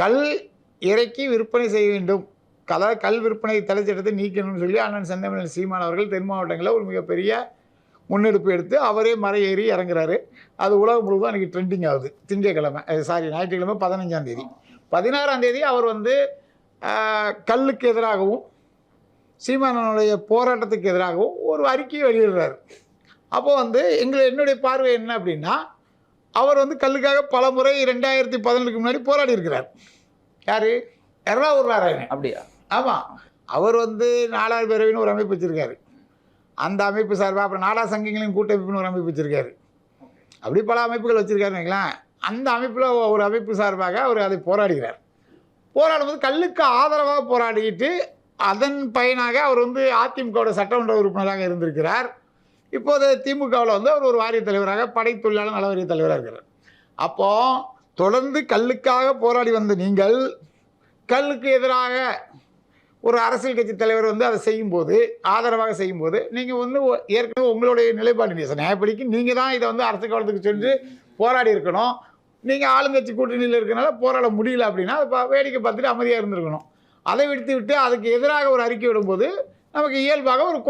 கல் இறக்கி விற்பனை செய்ய வேண்டும். கல கல் விற்பனை தலைச்சட்டத்தை நீக்கணும்னு சொல்லி அண்ணன் செந்தமிழ் சீமான் அவர்கள் தென் மாவட்டங்களில் ஒரு மிகப்பெரிய முன்னெடுப்பு எடுத்து அவரே மறை ஏறி இறங்குறாரு. அது உலகம் முழுவதும் அன்றைக்கி ட்ரெண்டிங் ஆகுது. திங்கக்கிழமை சாரி ஞாயிற்றுக்கிழமை பதினஞ்சாம் தேதி. பதினாறாம் தேதி அவர் வந்து கல்லுக்கு எதிராகவும் சீமானனுடைய போராட்டத்துக்கு எதிராகவும் ஒரு அறிக்கையை வெளியிடுறாரு. அப்போது வந்து எங்களை என்னுடைய பார்வை என்ன அப்படின்னா அவர் வந்து கல்லுக்காக பல முறை ரெண்டாயிரத்தி பதினெட்டுக்கு முன்னாடி போராடி இருக்கிறார். யார்? எர்ணாவூர் நாராயணன் அப்படியா? ஆமாம் அவர் வந்து நாடார் பேரவைன்னு ஒரு அமைப்பு வச்சுருக்காரு. அந்த அமைப்பு சார்பாக அப்புறம் நாடா சங்கங்களின் கூட்டமைப்புன்னு ஒரு அமைப்பு வச்சுருக்காரு. அப்படி பல அமைப்புகள் வச்சுருக்காருன்னு வைங்களேன். அந்த அமைப்பில் ஒரு அமைப்பு சார்பாக அவர் அதை போராடுகிறார். போராடும்போது கல்லுக்கு ஆதரவாக போராடிட்டு அதன் பயனாக அவர் வந்து அதிமுகவோட சட்டமன்ற உறுப்பினராக இருந்திருக்கிறார். இப்போது திமுகவில் வந்து அவர் ஒரு வாரிய தலைவராக படை தொழிலாளர் நலவாரிய தலைவராக இருக்கிறார். அப்போது தொடர்ந்து கல்லுக்காக போராடி வந்த நீங்கள் கல்லுக்கு எதிராக ஒரு அரசியல் கட்சி தலைவர் வந்து அதை செய்யும்போது ஆதரவாக செய்யும்போது நீங்கள் வந்து ஏற்கனவே உங்களுடைய நிலைப்பாடு நீ நியாயப்படிக்கு நீங்கள் தான் இதை வந்து அரசு காலத்துக்கு சென்று போராடி இருக்கணும். நீங்கள் ஆளுங்கட்சி கூட்டணியில் இருக்கனால போராட முடியல அப்படின்னா அதை வேடிக்கை பார்த்துட்டு அமைதியாக இருந்திருக்கணும். அதை விடுத்து விட்டு அதுக்கு எதிராக ஒரு அறிக்கை விடும்போது நமக்கு இயல்பாக ஒரு கோ